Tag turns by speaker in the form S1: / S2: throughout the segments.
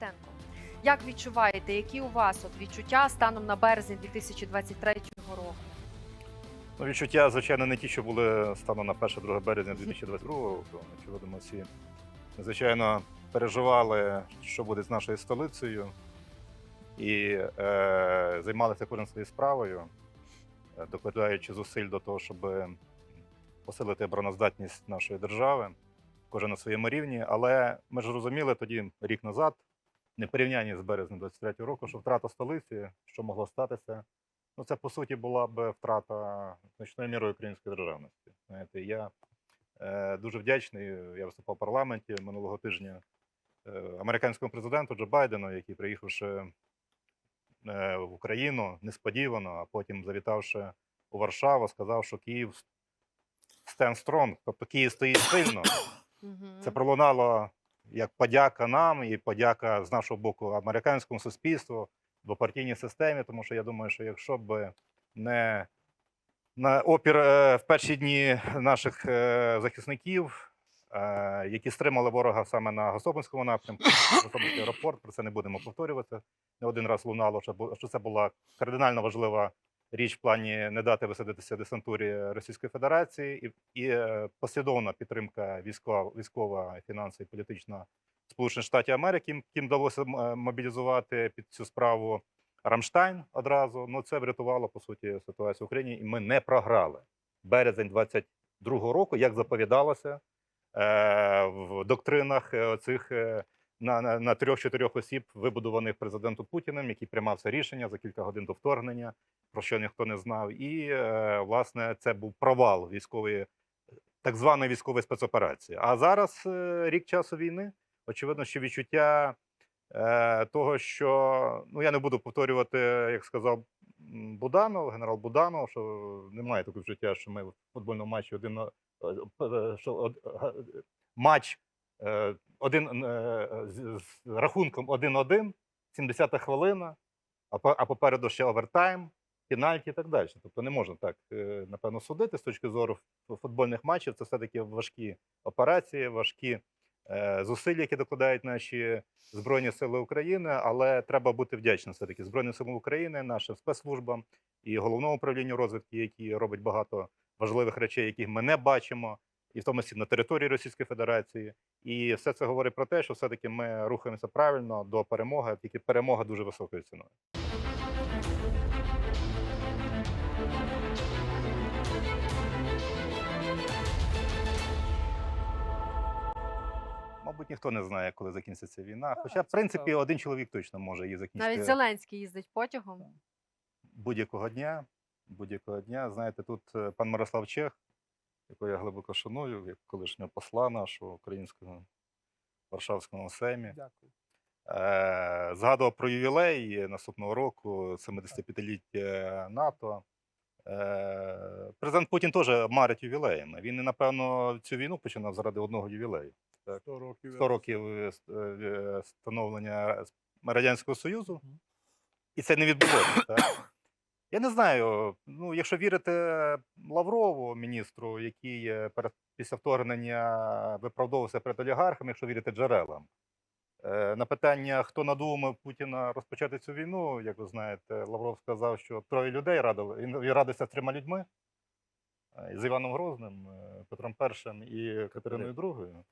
S1: Батенко. Як відчуваєте, які у вас от відчуття станом на березень 2023 року?
S2: Ну, відчуття, звичайно, не ті, що були станом на 1-2 березня 2022 року. Очевидно, всі, звичайно, переживали, що буде з нашою столицею, і е, займалися кожен своєю справою, е, докладаючи зусиль до того, щоб посилити обороноздатність нашої держави, кожен на своєму рівні. Але ми ж розуміли тоді, рік назад, не порівнянні з березнем 23 року, що втрата столиці, що могло статися. Ну, це по суті була б втрата значною мірою української державності. Знаєте, я е, дуже вдячний. Я виступав в парламенті минулого тижня е, американському президенту Джо Байдену, який приїхавши е, в Україну несподівано, а потім завітавши у Варшаву, сказав, що Київ stand strong, тобто Київ стоїть сильно. Це пролунало як подяка нам і подяка з нашого боку американському суспільству, двопартійній системі, тому що я думаю, що якщо б не на опір е, в перші дні наших е, захисників, е, які стримали ворога саме на Гособинському напрямку, Гособинський аеропорт, про це не будемо повторювати. Не один раз лунало, що це була кардинально важлива річ в плані не дати висадитися десантурі Російської Федерації і, і е, послідовна підтримка військова, військова, фінансова і політична Сполучених Штатів Америки, яким вдалося е, мобілізувати під цю справу Рамштайн одразу. Ну це врятувало по суті ситуацію в Україні, і ми не програли. Березень 22-го року, як заповідалося е, в доктринах цих на, на, на трьох-чотирьох осіб, вибудованих президентом Путіним, який приймав це рішення за кілька годин до вторгнення, про що ніхто не знав. І е, власне це був провал військової, так званої військової спецоперації. А зараз е, рік часу війни. Очевидно, що відчуття е, того, що ну я не буду повторювати, як сказав Буданов, генерал Буданов, що немає такого відчуття, що ми в футбольному матчі один що матч один з, рахунком 1-1, 70-та хвилина, а попереду ще овертайм, пенальті і так далі. Тобто не можна так, е, напевно, судити з точки зору футбольних матчів. Це все-таки важкі операції, важкі е, зусилля, які докладають наші Збройні Сили України, але треба бути вдячним все-таки Збройним силам України, нашим спецслужбам і головному управлінню розвідки, які робить багато важливих речей, яких ми не бачимо, і в тому числі на території Російської Федерації. І все це говорить про те, що все-таки ми рухаємося правильно до перемоги, тільки перемога дуже високою ціною. Мабуть, ніхто не знає, коли закінчиться війна. Хоча, в принципі, один чоловік точно може її закінчити
S1: Навіть Зеленський їздить потягом.
S2: будь-якого дня. Будь-якого дня. Знаєте, тут е, пан Мирослав Чех, якого я глибоко шаную, як колишнього посла нашого українського в Варшавському сеймі,
S3: Дякую.
S2: е, згадував про ювілей наступного року, 75-ліття НАТО. Е, Президент Путін теж марить ювілеями. Він, напевно, цю війну починав заради одного ювілею.
S3: 100 років.
S2: 100 років е, е, становлення Радянського Союзу, і це не відбулося. Так? Я не знаю. Ну, якщо вірити Лаврову, міністру, який перед після вторгнення виправдовувався перед олігархами, якщо вірити джерелам. Е, На питання, хто надумав Путіна розпочати цю війну, як ви знаєте, Лавров сказав, що троє людей радили. Він радився з трьома людьми: е, з Іваном Грозним, е, Петром І і Катериною II.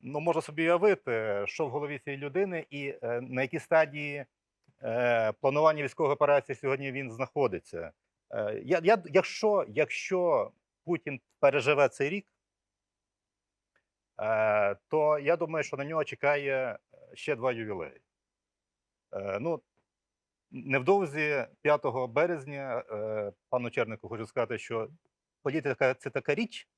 S2: Ну, можна собі уявити, що в голові цієї людини і на якій стадії планування військової операції сьогодні він знаходиться. Я, я, якщо, якщо Путін переживе цей рік, то я думаю, що на нього чекає ще два ювілеї. Е, ну, невдовзі 5 березня е, пану Чернику хочу сказати, що політика це така річ,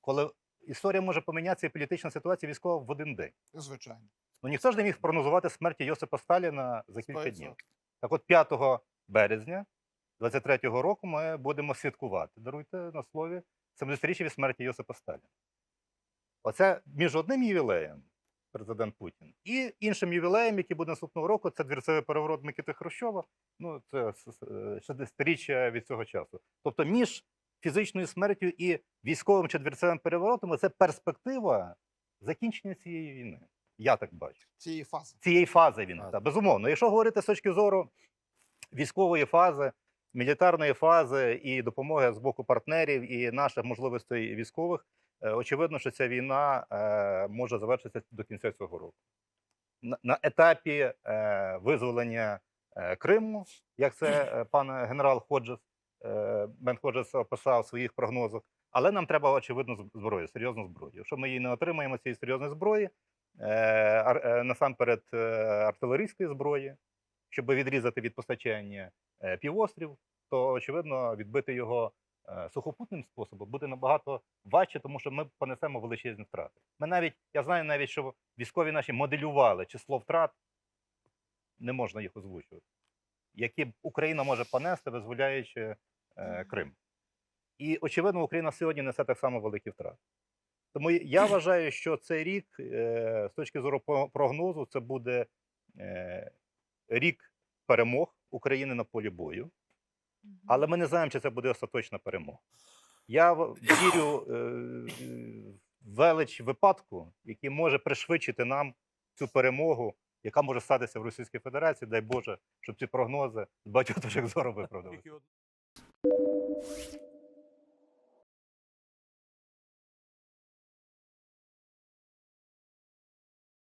S2: коли історія може помінятися і політична ситуація військова в один день.
S3: Звичайно.
S2: Ну ніхто ж не міг прогнозувати смерті Йосипа Сталіна за кілька
S3: 100%.
S2: днів. Так от 5 березня 23-го року ми будемо святкувати, даруйте на слові, 70-річчя від смерті Йосипа Сталіна. Оце між одним ювілеєм, президент Путін, і іншим ювілеєм, який буде наступного року, це двірцевий переворот Микити Хрущова. Ну, це с- с- е, 60-річчя від цього часу. Тобто між фізичною смертю і військовим чи двірцевим переворотом це перспектива закінчення цієї війни. Я так бачу.
S3: цієї фази.
S2: цієї фази він. Та, безумовно. Якщо говорити з точки зору військової фази, мілітарної фази і допомоги з боку партнерів і наших можливостей військових, очевидно, що ця війна е, може завершитися до кінця цього року. На, етапі е, визволення е, Криму, як це е, пан генерал Ходжес, е, Бен Ходжес описав в своїх прогнозах. Але нам треба, очевидно, зброю, серйозну зброю. Якщо ми її не отримаємо, цієї серйозної зброї, е, е, насамперед е, артилерійської зброї, щоб відрізати від постачання е, півострів, то очевидно відбити його е, сухопутним способом буде набагато важче, тому що ми понесемо величезні втрати. Ми навіть я знаю навіть, що військові наші моделювали число втрат, не можна їх озвучувати, які Україна може понести, визволяючи е, Крим. І очевидно, Україна сьогодні несе так само великі втрати. Тому я вважаю, що цей рік, е, з точки зору прогнозу, це буде е, рік перемог України на полі бою. Але ми не знаємо, чи це буде остаточна перемога. Я вірю е, в велич випадку, який може пришвидшити нам цю перемогу, яка може статися в Російській Федерації. Дай Боже, щоб ці прогнози з багатьох точок зору виправдалися.